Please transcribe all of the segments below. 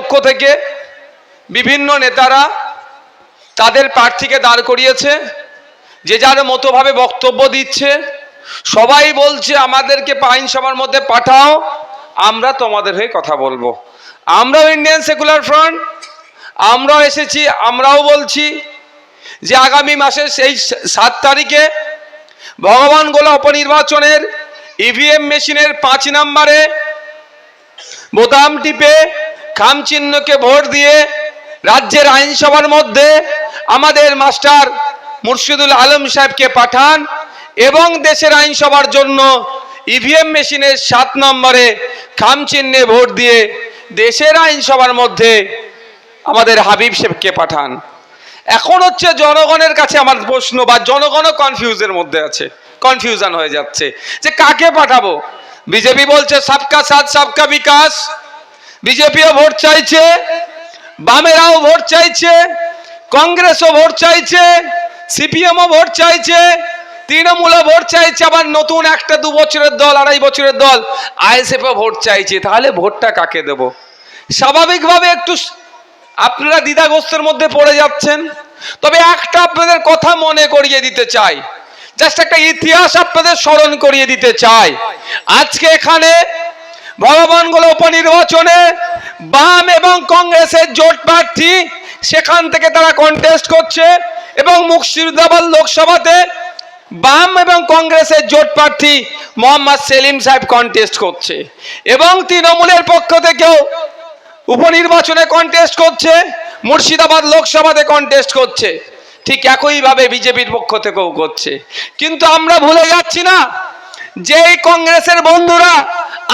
পক্ষ থেকে বিভিন্ন নেতারা তাদের প্রার্থীকে দাঁড় করিয়েছে, যে যার মতোভাবে বক্তব্য দিচ্ছে। সবাই বলছে, আমাদেরকে আইনসভার মধ্যে পাঠাও, আমরা তোমাদের হয়ে কথা বলব। আমরাও ইন্ডিয়ান সেকুলার ফ্রন্ট আমরাও এসেছি, আমরাও বলছি যে আগামী মাসের সেই সাত তারিখে ভগবান গোলা উপনির্বাচনের ইভিএম মেশিনের পাঁচ নম্বরে বোতাম টিপে খাম চিহ্নকে ভোট দিয়ে রাজ্যের আইনসভার মধ্যে আমাদের মাস্টার মুর্শিদুল আলম সাহেবকে পাঠান এবং দেশের আইনসভার জন্য ইভিএম মেশিনের সাত নম্বরে খাম চিহ্নে ভোট দিয়ে দেশের আইনসভার মধ্যে আমাদের হাবিব সাহেবকে পাঠান। এখন হচ্ছে জনগণের কাছে আমার প্রশ্ন বা জনগণও কনফিউজের মধ্যে আছে কনফিউশন হয়ে যাচ্ছে যে কাকে পাঠাবো? বিজেপি বলছে, সবকা সাথ, সবকা বিকাশ। বিজেপিও ভোট চাইছে, বামেরাও ভোট চাইছে, কংগ্রেসও ভোট চাইছে, সিপিএমও ভোট চাইছে, তৃণমূলও ভোট চাইছে, আবার নতুন একটা দু বছরের দল, আড়াই বছরের দল, আইএসএফও ভোট চাইছে। তাহলে ভোটটা কাকে দেব? স্বাভাবিকভাবে একটু আপনারা দ্বিধাগ্রস্তের মধ্যে পড়ে যাচ্ছেন। তবে একটা আপনাদের কথা মনে করিয়ে দিতে চাই। জাস্ট একটা ইতিহাস আপনাদের স্মরণ করিয়ে দিতে চাই। আজকে এখানে ভগবানগুলো উপনির্বাচনে বাম এবং কংগ্রেসের জোট প্রার্থী, সেখান থেকে তারা কন্টেস্ট করছে এবং মুর্শিদাবাদ লোকসভাতে বাম এবং কংগ্রেসের জোট প্রার্থী মোহাম্মদ সেলিম সাহেব কন্টেস্ট করছে এবং তৃণমূলের পক্ষ থেকেও উপনির্বাচনে কন্টেস্ট করছে, মুর্শিদাবাদ লোকসভাতে কন্টেস্ট করছে। ঠিক একইভাবে বিজেপির পক্ষ থেকেও করছে। কিন্তু আমরা ভুলে যাচ্ছি না যে কংগ্রেসের বন্ধুরা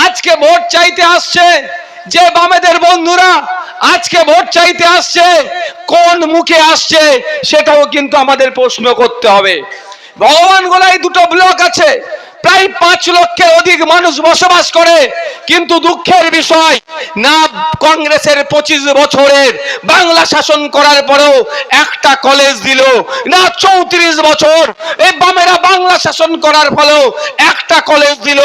আজকে ভোট চাইতে আসছে যে বামেদের বন্ধুরা আজকে ভোট চাইতে আসছে, কোন মুখে আসছে সেটাও কিন্তু আমাদের প্রশ্ন করতে হবে। ভগবান গোলায় দুটো ব্লক আছে প্রায় পাঁচ লক্ষের অধিক মানুষ বসবাস করে, কিন্তু দুঃখের বিষয়, না কংগ্রেসের পঁচিশ বছরের বাংলা শাসন করার পরেও একটা কলেজ দিল, না চৌত্রিশ বছর, এই বামেরা বাংলা শাসন করার ফলেও একটা কলেজ দিল,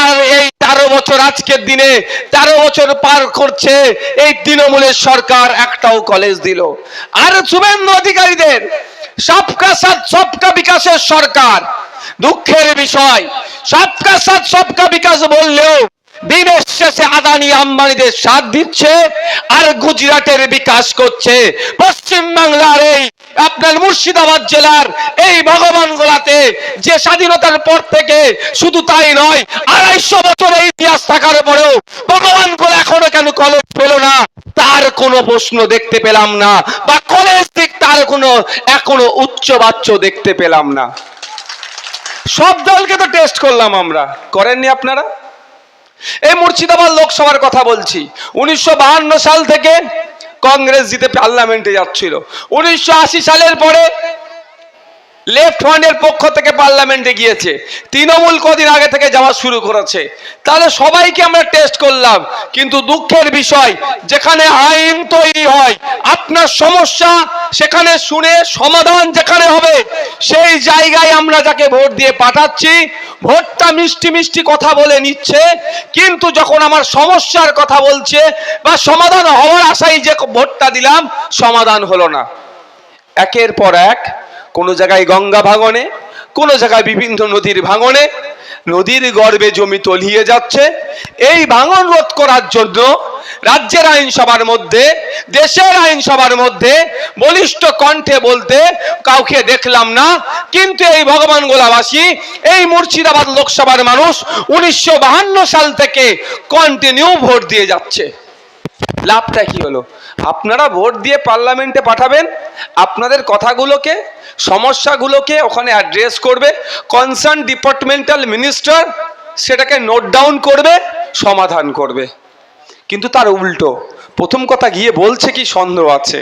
আর এই তেরো বছর আজকের দিনে তেরো বছর পার করছে, এই তৃণমূলের সরকার একটাও কলেজ দিল। আর শুভেন্দু অধিকারীদের, সবকা সাথ, সবকা বিকাশের সরকার দুঃখের বিষয়। সবকা সাথ, সবকা বিকাশ বললেও দিনের শেষে আদানি আম্বানিদের সাথ দিচ্ছে আর গুজরাটের বিকাশ করছে। পশ্চিম বাংলার এই আপনার মুর্শিদাবাদ জেলার এই ভগবান গোলাতে যে স্বাধীনতার পর থেকে শুধু তাই নয়, আড়াইশো বছরের ইতিহাস থাকার পরেও ভগবান গোলা এখনও কেন কলেজ পেল না? তার কোনো প্রশ্ন দেখতে পেলাম না, বা কলেজ দিক তার কোনো এখনও উচ্চ বাচ্চ দেখতে পেলাম না। সব দলকে তো টেস্ট করলাম আমরা। করেননি আপনারা? এই মুর্শিদাবাদ লোকসভার কথা বলছি। উনিশশো সাল থেকে কংগ্রেস জিতে পার্লামেন্টে যাচ্ছিল। উনিশশো আশি সালের পরে লেফট ফ্রন্টের পক্ষ থেকে পার্লামেন্টে গিয়েছে। তৃণমূল কদিন আগে থেকে যাওয়া শুরু করেছে। তাহলে সবাইকে আমরা টেস্ট করলাম। কিন্তু দুঃখের বিষয়, যেখানে আইন তৈরি হয় আপনার সমস্যা সেখানে শুনে সমাধান যেখানে হবে, সেই জায়গায় আমরা যাকে ভোট দিয়ে পাঠাচ্ছি, ভোটটা মিষ্টি মিষ্টি কথা বলে নিচ্ছে, কিন্তু যখন আমার সমস্যার কথা বলছে বা সমাধান হওয়ার আশায় যে ভোটটা দিলাম, সমাধান হলো না। একের পর এক, কোনো জায়গায় গঙ্গা ভাঙনে কোনো জায়গায় বিভিন্ন নদীর ভাঙনে, নদীর গর্ভে জমি তলিয়ে যাচ্ছে। এই ভাঙন রোধ করার জন্য রাজ্যের আইনসভার মধ্যে, দেশের আইনসভার মধ্যে বলিষ্ঠ কণ্ঠে বলতে কাউকে দেখলাম না। কিন্তু এই ভগবান গোলাবাসী, এই মুর্শিদাবাদ লোকসভার মানুষ উনিশশো সাল থেকে কন্টিনিউ ভোট দিয়ে যাচ্ছে। লাভটা কি হলো? আপনারা ভোট দিয়ে পার্লামেন্টে পাঠাবেন, আপনাদের কথাগুলোকে, সমস্যাগুলোকে ওখানে অ্যাড্রেস করবে কনসার্ন ডিপার্টমেন্টাল মিনিস্টার সেটাকে নোট ডাউন করবে, সমাধান করবে। কিন্তু তার উল্টো, প্রথম কথা গিয়ে বলছে কি সন্দেহ আছে।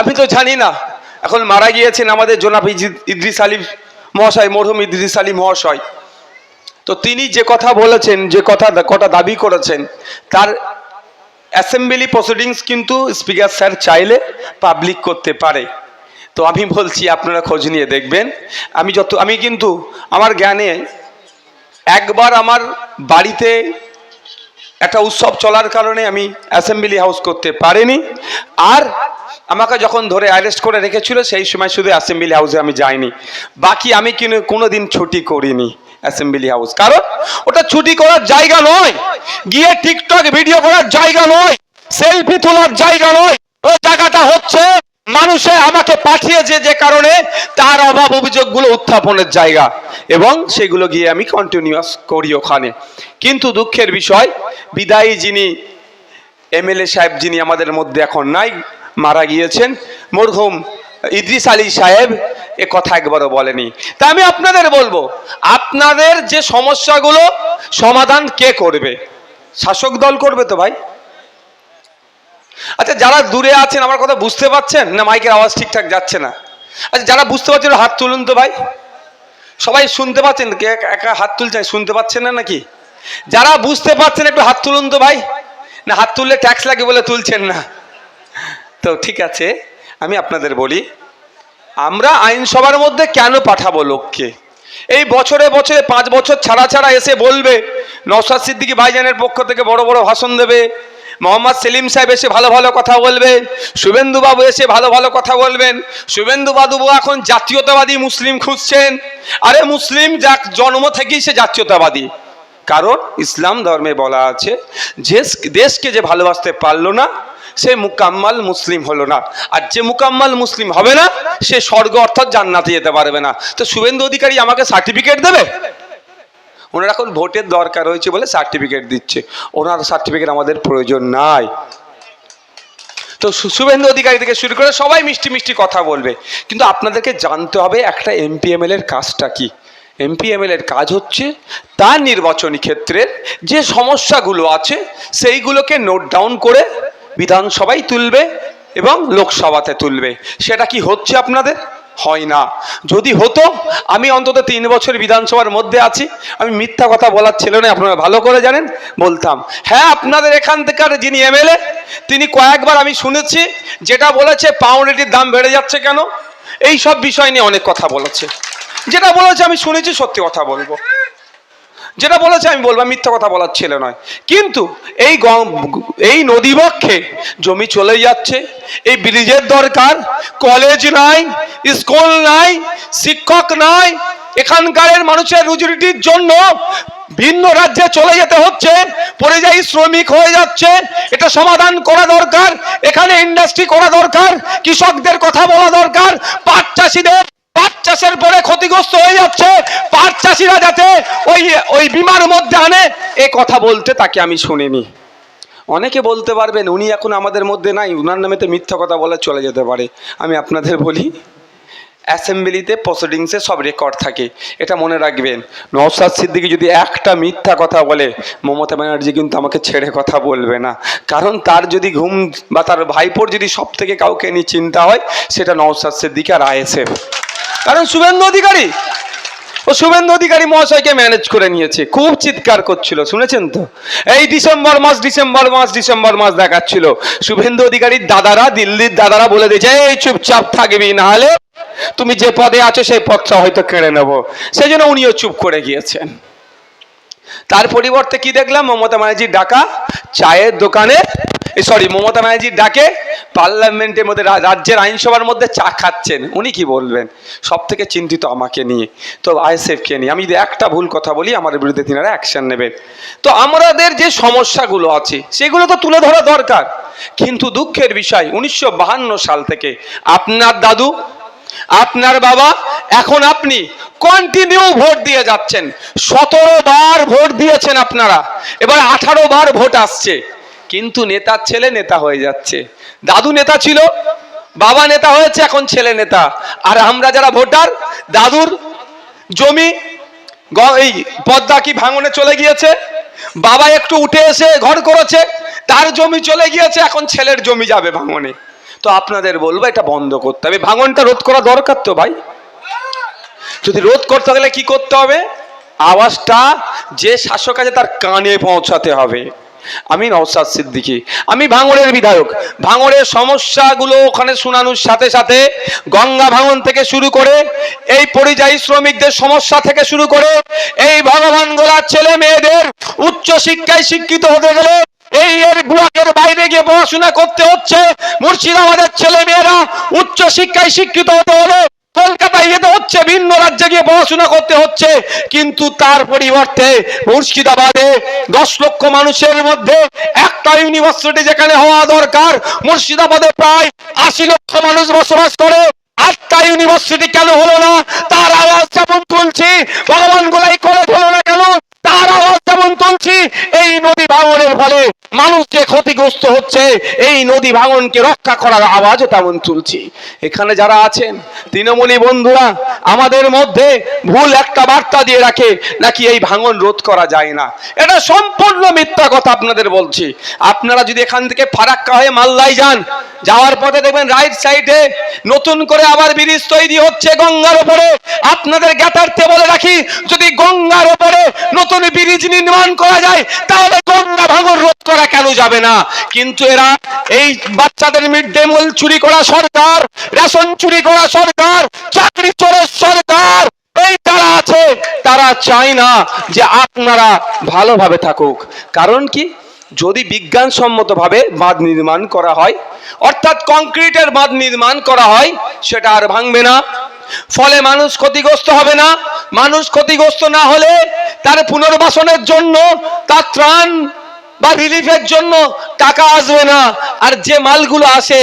আমি তো জানি না, এখন মারা গিয়েছেন আমাদের জনাব ইদ্রিস আলী মহাশয়, মরহুম ইদ্রিস আলী মহাশয়। তো তিনি যে কথা বলেছেন, যে কথা, কটা দাবি করেছেন, তার অ্যাসেম্বলি প্রসিডিংস কিন্তু স্পিকার স্যার চাইলে পাবলিক করতে পারে। তো আমি বলছি, আপনারা খোঁজ নিয়ে দেখবেন। আমি যত, আমি কিন্তু আমার জ্ঞানে একবার আমার বাড়িতে একটা উৎসব চলার কারণে আমি অ্যাসেম্বলি হাউস করতে পারিনি। আর আমাকে যখন ধরে অ্যারেস্ট করে রেখেছিল, সেই সময় শুধু অ্যাসেম্বলি হাউসে আমি যাইনি। বাকি আমি কিন্তু কোনো দিন ছুটি করিনি। Assembly house. কারণ ওটা ছুটি করার জায়গা নয়, গিয়ে টিকটক ভিডিও করার জায়গা নয়, সেলফি তোলার জায়গা নয়। ওই জায়গাটা হচ্ছে মানুষে আমাকে পাঠিয়েছে যে কারণে তার অভাব অভিযোগগুলো উত্থাপনের জায়গা এবং সেগুলো গিয়ে আমি কন্টিনিউয়াস করি ওখানে। কিন্তু দুঃখের বিষয়, বিদায়ী যিনি এমএলএ সাহেব যিনি আমাদের মধ্যে এখন নাই, মারা গিয়েছেন, মরহুম ইদ্রিস আলী সাহেব এ কথা একবারও বলেনি। তা আমি আপনাদের বলব আপনাদের যে সমস্যাগুলো, সমাধান কে করবে? শাসক দল করবে তো ভাই? আচ্ছা যারা দূরে আছেন, আমার কথা বুঝতে পারছেন? না, মাইকের আওয়াজ ঠিকঠাক যাচ্ছে না? আচ্ছা যারা বুঝতে পারছেন, হাত তুলুন তো ভাই। সবাই শুনতে পাচ্ছেন? একা হাত তুলছেন শুনতে পাচ্ছেন না নাকি? যারা বুঝতে পারছেন, একটু হাত তুলুন তো ভাই। না, হাত তুললে ট্যাক্স লাগে বলে তুলছেন না। তো ঠিক আছে, আমি আপনাদের বলি, আমরা আইনসভার মধ্যে কেন পাঠাবো লোককে? এই বছরে বছরে পাঁচ বছর ছাড়া ছাড়া এসে বলবে, নওশাদ সিদ্দিকী ভাইজানের পক্ষ থেকে বড় বড় ভাষণ দেবে, মোহাম্মদ সেলিম সাহেব এসে ভালো ভালো কথা বলবে শুভেন্দুবাবু এসে ভালো ভালো কথা বলবেন, শুভেন্দু বাবু এখন জাতীয়তাবাদী মুসলিম খুঁজছেন, আরে মুসলিম যা জন্ম থেকেই সে জাতীয়তাবাদী। কারণ ইসলাম ধর্মে বলা আছে, যে দেশকে যে ভালোবাসতে পারল না সে মুকাম্মাল মুসলিম হলো না। আর যে মুকাম্মাল মুসলিম হবে না, সে স্বর্গ অর্থাৎ জান্নাতে যেতে পারবে না। তো শুভেন্দু অধিকারী আমাকে সার্টিফিকেট দেবে? ওনার এখন ভোটের দরকার হয়েছে বলে সার্টিফিকেট দিচ্ছে। ওনার সার্টিফিকেট আমাদের প্রয়োজন নাই। তো শুভেন্দু অধিকারী থেকে শুরু করে সবাই মিষ্টি মিষ্টি কথা বলবে। কিন্তু আপনাদেরকে জানতে হবে একটা এমপিএমএল এর কাজটা কি? এমপিএমএল এর কাজ হচ্ছে তার নির্বাচনী ক্ষেত্রের যে সমস্যাগুলো আছে, সেইগুলোকে নোট ডাউন করে বিধানসভায় তুলবে এবং লোকসভাতে তুলবে। সেটা কি হচ্ছে আপনাদের? হয় না। যদি হতো, আমি অন্তত তিন বছর বিধানসভার মধ্যে আছি। আমি মিথ্যা কথা বলার ছিল না আপনারা ভালো করে জানেন, বলতাম। হ্যাঁ আপনাদের এখান থেকার যিনি এমএলএ, তিনি কয়েকবার আমি শুনেছি, যেটা বলেছে পাউরুটির দাম বেড়ে যাচ্ছে কেন? এই সব বিষয় নিয়ে অনেক কথা বলেছে। যেটা বলেছে আমি শুনেছি, সত্যি কথা বলব। যেটা বলেছে আমি বলব, মিথ্যা কথা বলার ছেলে নয়। কিন্তু এই এই নদীবক্ষে জমি চলে যাচ্ছে, এই ব্রিজের দরকার কলেজ নাই স্কুল নাই, শিক্ষক নাই এখানকার মানুষের রুজিরুটির জন্য ভিন্ন রাজ্যে চলে যেতে হচ্ছে পরিযায়ী শ্রমিক হয়ে যাচ্ছে, এটা সমাধান করা দরকার, এখানে ইন্ডাস্ট্রি করা দরকার, কৃষকদের কথা বলা দরকার, পাট চাষিদের পাট চাষের পরে ক্ষতিগ্রস্ত হয়ে যাচ্ছে। পাট চাষিরা যাতে ওই ওই বিমার মধ্যে আনে, এ কথা বলতে তাকে আমি শুনিনি। অনেকে বলতে পারবেন, উনি এখন আমাদের মধ্যে নাই, উনার মিথ্যা কথা চলে যেতে পারে। আমি আপনাদের বলি, অ্যাসেম্বলিতে প্রসিডিংসে সব রেকর্ড থাকে। এটা মনে রাখবেন নওসাদ সিদ্দিকি যদি একটা মিথ্যা কথা বলে, মমতা ব্যানার্জি কিন্তু আমাকে ছেড়ে কথা বলবে না। কারণ তার যদি ঘুম, বা তার ভাইপোর যদি সব থেকে কাউকে নিয়ে চিন্তা হয়, সেটা নওসাদ সিদ্দিকি আর আইএসএফ। কারণ শুভেন্দু অধিকারী। ও শুভেন্দু অধিকারী মহাশয়কে ম্যানেজ করে নিয়েছে। খুব চিৎকার করছিল, শুনেছেন তো? এই ডিসেম্বর মাস ডিসেম্বর মাস ডিসেম্বর মাস দেখাচ্ছিল। শুভেন্দু অধিকারীর দাদারা, দিল্লির দাদারা বলে দিয়েছে, এই চুপচাপ থাকবি না হলে তুমি যে পদে আছো, সেই পদটা হয়তো কেড়ে নেব। সেই জন্য উনিও চুপ করে গিয়েছেন। তার পরিবর্তে কি দেখলাম? মমতা ব্যানার্জির ডাকা, চায়ের দোকানে সরি মমতা ব্যানার্জির ডাকে, পার্লামেন্টের মধ্যে রাজ্যের আইনসভার মধ্যে চা খাচ্ছেন। উনি কি বলবেন? সব থেকে চিন্তিত আমাকে নিয়ে। তো আইএসএফকে নিয়ে। আমি যদি একটা ভুল কথা বলি আমার বিরুদ্ধে তিনারা অ্যাকশন নেবেন। তো আমাদের যে সমস্যাগুলো আছে, সেগুলো তো তুলে ধরা দরকার। কিন্তু দুঃখের বিষয়, উনিশশো সাল থেকে আপনার দাদু, আপনার বাবা, এখন আপনি কন্টিনিউ ভোট দিয়ে যাচ্ছেন। সতেরো বার ভোট দিয়েছেন আপনারা। এবার আঠারো বার ভোট আসছে। কিন্তু নেতার ছেলে নেতা হয়ে যাচ্ছে। দাদু নেতা ছিল, বাবা নেতা হয়েছে, এখন ছেলে নেতা। আর আমরা যারা ভোটার, দাদুর জমি এই পদ্মা কি ভাঙনে চলে গিয়েছে? বাবা একটু উঠে এসে ঘর করেছে, তার জমি চলে গিয়েছে, এখন ছেলের জমি যাবে ভাঙনে। তো আপনাদের বলব, এটা বন্ধ করতে হবে। ভাঙনটা রোধ করা দরকার তো ভাই। যদি রোধ করতে গেলে কি করতে হবে? আওয়াজটা যে শাসক আছে তার কানে পৌঁছাতে হবে। আমি নওসাদ সিদ্দিকী। আমি ভাঙড়ের বিধায়ক। ভাঙড়ের সমস্যাগুলো ওখানে শোনানোর সাথে সাথে গঙ্গা ভাঙন থেকে শুরু করে এই পরিযায়ী শ্রমিকদের সমস্যা থেকে শুরু করে এই ভগবান গোলার ছেলে মেয়েদের উচ্চ শিক্ষায় শিক্ষিত হতে গেলে এই এর গুয়াকের বাইরে গিয়ে পড়াশোনা করতে হচ্ছে। মুর্শিদাবাদের ছেলে মেয়েরা উচ্চ শিক্ষায় শিক্ষিত হতে হলে হচ্ছে ভিন্ন রাজ্যে গিয়ে পড়াশোনা করতে হচ্ছে। কিন্তু তার পরিবর্তে মুর্শিদাবাদে দশ লক্ষ মানুষের মধ্যে একটা ইউনিভার্সিটি যেখানে হওয়া দরকার, মুর্শিদাবাদে প্রায় আশি লক্ষ মানুষ বসবাস করে। আটটা ইউনিভার্সিটি কেন হলো না? তার আওয়াজ যেমন তুলছি, ভগবান গোলাই কলেজ হলো না। তার আওয়াজ যেমন তুলছি, এই নদী ভাঙনের ফলে মানুষ যে ক্ষতিগ্রস্ত হচ্ছে, এই নদী ভাঙনকে রক্ষা করার আওয়াজও তেমন তুলছি। এখানে যারা আছেন, তৃণমূলী বন্ধুরা, আমাদের মধ্যে ভুল একটা বার্তা দিয়ে রাখে, নাকি এই ভাঙন রোধ করা যায় না। এটা সম্পূর্ণ মিথ্যা কথা আপনাদের বলছি। আপনারা যদি এখান থেকে ফারাক্কা হয়ে মাল্লাই যান, যাওয়ার পথে দেখবেন রাইট সাইডে নতুন করে আবার ব্রিজ তৈরি হচ্ছে গঙ্গার উপরে আপনাদের জ্ঞাতার্থে বলে রাখি, যদি গঙ্গার উপরে নতুন ব্রিজ নির্মাণ করা যায়, তাহলে গঙ্গা ভাঙন রোধ করা কেন যাবে না? কিন্তু এরা এই বাচ্চাদের মিড ডে মিল চুরি করা সরকার, রেশন চুরি করা সরকার, চাকরি চোরের সরকার, এই আছে। তারা চায় না যে আপনারা ভালোভাবে থাকুক। কারণ কি? যদি বিজ্ঞানসম্মতভাবে বাঁধ নির্মাণ করা হয়, অর্থাৎ কংক্রিটের বাঁধ নির্মাণ করা হয়, সেটা আর ভাঙবে না। ফলে মানুষ ক্ষতিগ্রস্ত হবে না। মানুষ ক্ষতিগ্রস্ত না হলে তার পুনর্বাসনের জন্য, তার ত্রাণ বা রিলিফের জন্য টাকা আসবে না। আর যে মালগুলো আসে,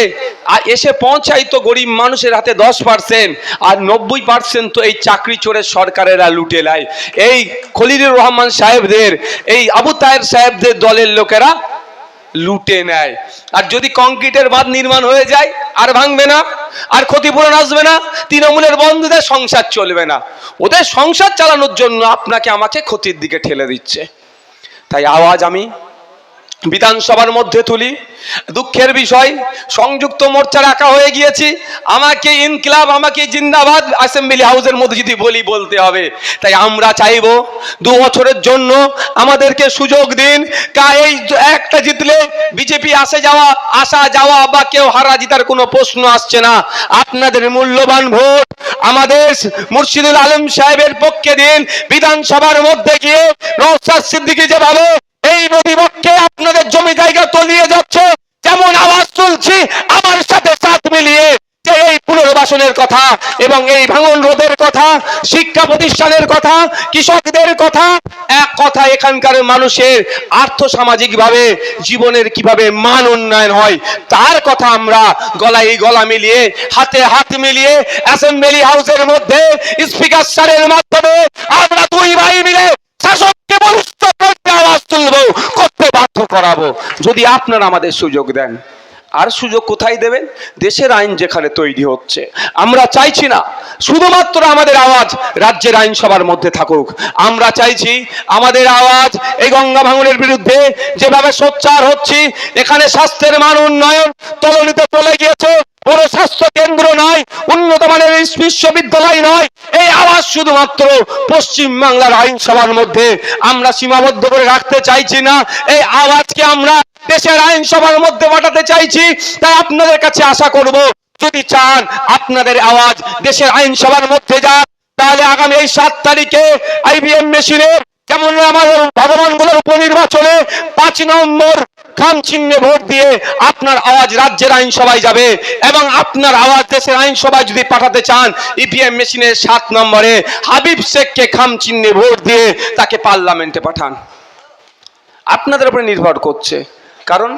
আর এসে পৌঁছাই তো গরিব মানুষের হাতে দশ পার্সেন্ট আর নব্বই পার্সেন্ট তো এই চাকরি চোরের সরকারেরা লুটে নেয়। এই খলিলুর রহমান সাহেবদের, এই আবু তাহের সাহেবদের দলের লোকেরা লুটে নেয়। আর যদি কংক্রিটের বাঁধ নির্মাণ হয়ে যায়, আর ভাঙবে না, আর ক্ষতিপূরণ আসবে না, তৃণমূলের বন্ধুদের সংসার চলবে না। ওদের সংসার চালানোর জন্য আপনাকে আমাকে ক্ষতির দিকে ঠেলে দিচ্ছে। তাই আওয়াজ আমি বিধানসভার মধ্যে তুলি। দুঃখের বিষয়, সংযুক্ত মোর্চা রাখা হয়ে গিয়েছি। আমাকে ইনকিলাব, আমাকে জিন্দাবাদ, অ্যাসেম্বলি হাউসের মধ্যে যদি বলি, বলতে হবে। তাই আমরা চাইব দু বছরের জন্য আমাদেরকে সুযোগ দিন। কা এই একটা জিতলে বিজেপি আসে যাওয়া, আসা যাওয়া বা কেউ হারা জিতার কোনো প্রশ্ন আসছে না। আপনাদের মূল্যবান ভোট আমাদের মুর্শিদুল আলম সাহেবের পক্ষে দিন। বিধানসভার মধ্যে গিয়ে নৌসাদ সিদ্দিকি যেভাবে এই নদীবক্ষে আপনাদের জমি জায়গা তলিয়ে যাচ্ছে। যেমন আওয়াজ তুলছি, আমার সাথে সাথ মিলিয়ে এই পুনর্বাসনের কথা এবং এই ভাঙন রোধের কথা, শিক্ষা প্রতিষ্ঠানের কথা, কৃষকদের কথা, এক কথা এখানকার মানুষের আর্থ সামাজিক ভাবে জীবনের কীভাবে মান উন্নয়ন হয়, তার কথা আমরা গলায় গলা মিলিয়ে, হাতে হাত মিলিয়ে অ্যাসেম্বলি হাউসের মধ্যে স্পিকার স্যারের মাধ্যমে আমরা দুই ভাই মিলে যদি আমাদের সুযোগ দেন। আর সুযোগ কোথায় দেবেন? দেশের আইন যেখানে তৈরি হচ্ছে। আমরা চাইছি না শুধুমাত্র আমাদের আওয়াজ রাজ্যের আইনসভার মধ্যে থাকুক। আমরা চাইছি আমাদের আওয়াজ এই গঙ্গা ভাঙনের বিরুদ্ধে যেভাবে সোচ্চার হচ্ছি, এখানে স্বাস্থ্যের মান উন্নয়ন তলনিতে চলে গিয়েছে। বড় স্বাস্থ্য কেন্দ্র নয়, উন্নত মানের বিশ্ববিদ্যালয় নয়। এই আওয়াজ শুধুমাত্র পশ্চিম বাংলার আইনসভার মধ্যে। আমরা সীমাবদ্ধ করে রাখতে চাইছি না। এই আওয়াজকে আমরা দেশের আইনসভার মধ্যে পাঠাতে চাইছি। তাই আপনাদের কাছে আশা করব, যদি চান আপনাদের আওয়াজ দেশের আইনসভার মধ্যে যান তাহলে আগামী এই সাত তারিখে আইবিএম মেশিনে, যেমন আমাদের ভগবানগুলোর উপনির্বাচনে পাঁচ নম্বর খাম চিহ্নে ভোট দিয়ে আপনার আওয়াজ রাজ্যের আইনসভায় যাবে এবং আপনার আওয়াজ দেশের আইনসভায় যদি পাঠাতে চান ইভিএম মেশিনের সাত নম্বরে হাবিব শেখকে খাম চিহ্নে ভোট দিয়ে তাকে পার্লামেন্টে পাঠান। আপনাদের উপরে নির্ভর করছে। কারণ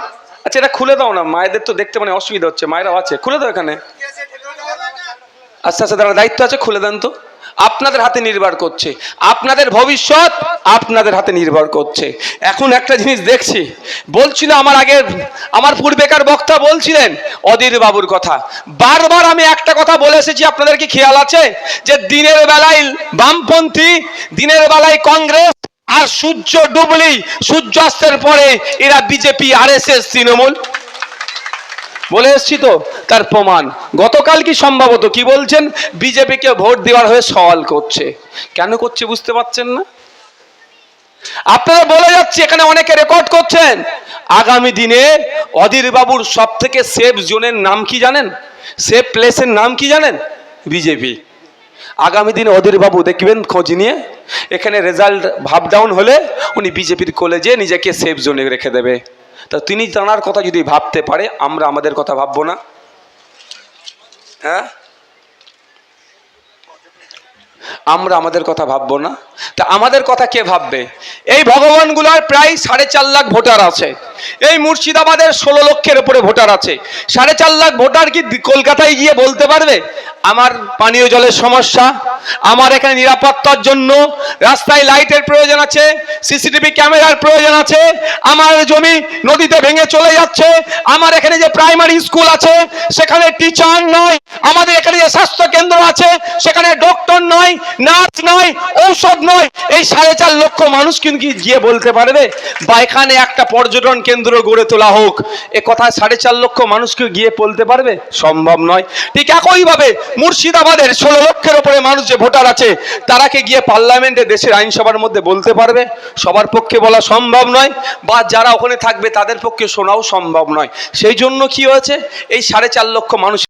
আচ্ছা এটা খুলে দাও না, মায়েদের তো দেখতে মানে অসুবিধা হচ্ছে, মায়েরাও আছে, খুলে দাও এখানে। আচ্ছা আচ্ছা দাঁড়া দায়িত্ব আছে, খুলে দেন তো। আপনাদের হাতে নির্ভর করছে। আপনাদের ভবিষ্যৎ আপনাদের হাতে নির্ভর করছে। এখন একটা জিনিস দেখছি, বলছিল আমার আগে, আমার পূর্বেকার বক্তা বলছিলেন অধীর বাবুর কথা। বারবার আমি একটা কথা বলে এসেছি, আপনাদের কি খেয়াল আছে? যে দিনের বেলায় বামপন্থী, দিনের বেলায় কংগ্রেস আর সূর্য ডুবলি, সূর্যাস্তের পরে এরা BJP R S S Trinamool. বলে এসছি তো, তার প্রমাণ। গতকাল কি সম্ভবত? কি বলছেন? বিজেপিকে ভোট দেওয়ার হয়ে সওয়াল করছে। কেন করছে বুঝতে পারছেন না? আপনারা বলে যাচ্ছি, এখানে অনেকে রেকর্ড করছেন। আগামী দিনে অধীর বাবুর সব থেকে সেফ জোনের নাম কি জানেন? সেফ প্লেসের নাম কি জানেন? বিজেপি। আগামী দিনে অধীর বাবু দেখবেন খোঁজ নিয়ে। এখানে রেজাল্ট ভাব ডাউন হলে উনি বিজেপির কলেজে নিজেকে সেফ জোনে রেখে দেবে। তা তিনি তাঁর কথা যদি ভাবতে পারে, আমরা আমাদের কথা ভাববো না। হ্যাঁ? আমরা আমাদের কথা ভাববো না। তা আমাদের কথা কে ভাববে? এই ভগবানগুলার প্রায় সাড়ে চার লাখ ভোটার আছে। এই মুর্শিদাবাদের ষোলো লক্ষের উপরে ভোটার আছে। সাড়ে চার লাখ ভোটার কি কলকাতায় গিয়ে বলতে পারবে? আমার পানীয় জলের সমস্যা আমার এখানে নিরাপত্তার জন্য রাস্তায় লাইটের প্রয়োজন আছে, সিসিটিভি ক্যামেরার প্রয়োজন আছে, আমার জমি নদীতে ভেঙে চলে যাচ্ছে, আমার এখানে যে প্রাইমারি স্কুল আছে, সেখানে টিচার নয়, আমাদের এখানে যে স্বাস্থ্য কেন্দ্র আছে, সেখানে ডক্টর নয়, নার্স নয়, ঔষধ নয়, এই সাড়ে চার লক্ষ মানুষ কিন্তু গিয়ে বলতে পারবে? বা এখানে একটা পর্যটন কেন্দ্র গড়ে তোলা হোক, এ কথা সাড়ে চার লক্ষ মানুষকে গিয়ে বলতে পারবে? সম্ভব নয়। ঠিক একইভাবে মুর্শিদাবাদের ষোলো লক্ষের উপরে মানুষ যে ভোটার আছে, তারাকে গিয়ে পার্লামেন্টে দেশের আইনসভার মধ্যে বলতে পারবে, সবার পক্ষে বলা সম্ভব নয়, বা যারা ওখানে থাকবে তাদের পক্ষে শোনাও সম্ভব নয়। সেই জন্য কি হয়েছে, এই সাড়ে চার লক্ষ মানুষ